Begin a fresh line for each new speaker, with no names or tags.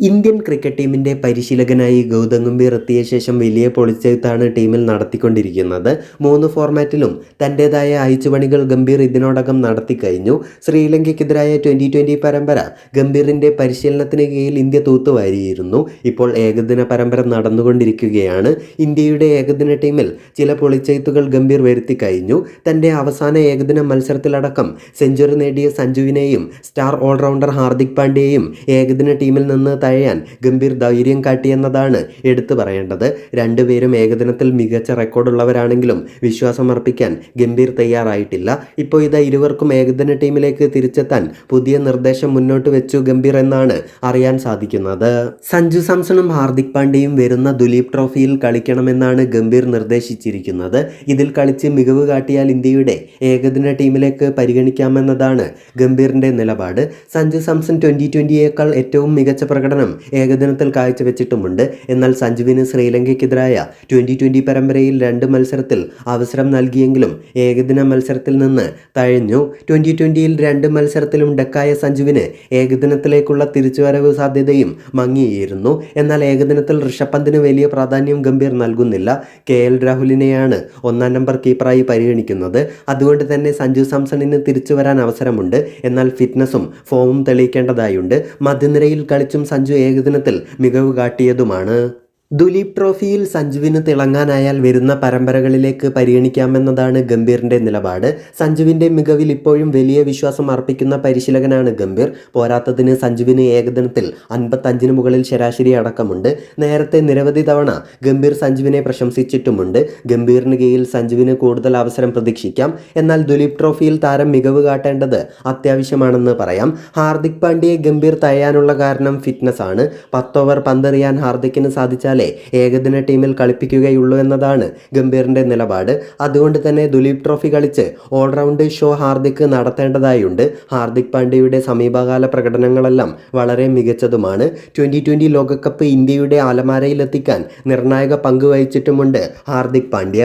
Indian cricket ടീമിന്റെ പരിശീലകനായി ഗൗതം ഗംഭീർ എത്തിയ ശേഷം വലിയ പൊളിച്ചെഴുത്താണ് ടീമിൽ നടത്തിക്കൊണ്ടിരിക്കുന്നത്. മൂന്ന് ഫോർമാറ്റിലും തന്റേതായ അയച്ചുപണികൾ ഗംഭീർ ഇതിനോടകം നടത്തിക്കഴിഞ്ഞു ശ്രീലങ്കയ്ക്കെതിരായ ട്വന്റി ട്വന്റി പരമ്പര ഗംഭീറിന്റെ പരിശീലനത്തിന് കീഴിൽ ഇന്ത്യ തൂത്തുവാരിയിരുന്നു. ഇപ്പോൾ ഏകദിന പരമ്പര നടന്നുകൊണ്ടിരിക്കുകയാണ്. ഇന്ത്യയുടെ ഏകദിന ടീമിൽ ചില പൊളിച്ചെഴുത്തുകൾ ഗംഭീർ വരുത്തി കഴിഞ്ഞു. തന്റെ അവസാന ഏകദിന മത്സരത്തിലടക്കം സെഞ്ചുറി നേടിയ സഞ്ജുവിനെയും സ്റ്റാർ ഓൾറൗണ്ടർ ഹാർദിക് പാണ്ഡ്യയെയും ഏകദിന ടീമിൽ നിന്ന് തഴയാൻ ഗംഭീർ ധൈര്യം കാട്ടിയെന്നതാണ് എടുത്തു പറയേണ്ടത്. രണ്ടുപേരും ഏകദിനത്തിൽ മികച്ച റെക്കോർഡുള്ളവരാണെങ്കിലും വിശ്വാസമർപ്പിക്കാൻ ഗംഭീർ തയ്യാറായിട്ടില്ല. ഇപ്പോൾ ഇതാ ഇരുവർക്കും ഏകദിന ടീമിലേക്ക് തിരിച്ചെത്താൻ പുതിയ നിർദ്ദേശം മുന്നോട്ട് വെച്ചു ഗംഭീർ എന്നാണ് അറിയാൻ സാധിക്കുന്നത്. സഞ്ജു സാംസണും ഹാർദിക് പാണ്ഡ്യയും വരുന്ന ദുലീപ് ട്രോഫിയിൽ കളിക്കണമെന്നാണ് ഗംഭീർ നിർദ്ദേശിച്ചിരിക്കുന്നത്. ഇതിൽ കളിച്ച് മികവ് കാട്ടിയാൽ ഇന്ത്യയുടെ ഏകദിന ടീമിലേക്ക് പരിഗണിക്കാമെന്നതാണ് ഗംഭീറിന്റെ നിലപാട്. സഞ്ജു സാംസൺ ട്വന്റി ട്വന്റിയേക്കാൾ ഏറ്റവും മികച്ച പ്രകടനം ഏകദിനത്തിൽ കാഴ്ചവെച്ചിട്ടുമുണ്ട്. എന്നാൽ സഞ്ജുവിന് ശ്രീലങ്കയ്ക്കെതിരായ ട്വന്റി ട്വന്റി പരമ്പരയിൽ രണ്ട് മത്സരത്തിൽ അവസരം നൽകിയെങ്കിലും ഏകദിന മത്സരത്തിൽ നിന്ന് തഴഞ്ഞു. ട്വന്റി ട്വന്റിയിൽ രണ്ട് മത്സരത്തിലും ഡക്കായ സഞ്ജുവിന് ഏകദിനത്തിലേക്കുള്ള തിരിച്ചുവരവ് സാധ്യതയും മങ്ങിയിരുന്നു. എന്നാൽ ഏകദിനത്തിൽ ഋഷഭ് പന്തിന് വലിയ പ്രാധാന്യം ഗംഭീർ നൽകുന്നില്ല. കെ എൽ രാഹുലിനെയാണ് ഒന്നാം നമ്പർ കീപ്പറായി പരിഗണിക്കുന്നത്. അതുകൊണ്ട് തന്നെ സഞ്ജു സാംസണിന് തിരിച്ചു വരാൻ അവസരമുണ്ട്. എന്നാൽ ഫിറ്റ്നസും ഫോമും തെളിയിക്കേണ്ടതായുണ്ട്. മധ്യനിരയിൽ കളിച്ചും സഞ്ജു ഏകദിനത്തിൽ മികവ് കാട്ടിയതുമാണ്. ദുലീപ് ട്രോഫിയിൽ സഞ്ജുവിന് തിളങ്ങാനായാൽ വരുന്ന പരമ്പരകളിലേക്ക് പരിഗണിക്കാമെന്നതാണ് ഗംഭീറിന്റെ നിലപാട്. സഞ്ജുവിന്റെ മികവിൽ ഇപ്പോഴും വലിയ വിശ്വാസം അർപ്പിക്കുന്ന പരിശീലകനാണ് ഗംഭീർ. പോരാത്തതിന് സഞ്ജുവിന് ഏകദിനത്തിൽ അൻപത്തഞ്ചിന് മുകളിൽ ശരാശരി അടക്കമുണ്ട്. നേരത്തെ നിരവധി തവണ ഗംഭീർ സഞ്ജുവിനെ പ്രശംസിച്ചിട്ടുമുണ്ട്. ഗംഭീറിന് കീഴിൽ സഞ്ജുവിന് കൂടുതൽ അവസരം പ്രതീക്ഷിക്കാം. എന്നാൽ ദുലീപ് ട്രോഫിയിൽ താരം മികവ് കാട്ടേണ്ടത് അത്യാവശ്യമാണെന്ന് പറയാം. ഹാർദിക് പാണ്ഡ്യയെ ഗംഭീർ തയ്യാനുള്ള കാരണം ഫിറ്റ്നസ് ആണ്. പത്തോവർ പന്തെറിയാൻ ഹാർദിക്കിന് സാധിച്ചാലേ ഏകദിന ടീമിൽ കളിപ്പിക്കുകയുള്ളൂ എന്നതാണ് ഗംഭീറിന്റെ നിലപാട്. അതുകൊണ്ട് തന്നെ ദുലീപ് ട്രോഫി കളിച്ച് ഓൾറൗണ്ട് ഷോ ഹാർദിക് നടത്തേണ്ടതായുണ്ട്. ഹാർദിക് പാണ്ഡ്യയുടെ സമീപകാല പ്രകടനങ്ങളെല്ലാം വളരെ മികച്ചതുമാണ്. ട്വന്റി ട്വന്റി ലോകകപ്പ് ഇന്ത്യയുടെ അലമാരയിലെത്തിക്കാൻ നിർണായക പങ്ക് വഹിച്ചിട്ടുമുണ്ട് ഹാർദിക് പാണ്ഡ്യ.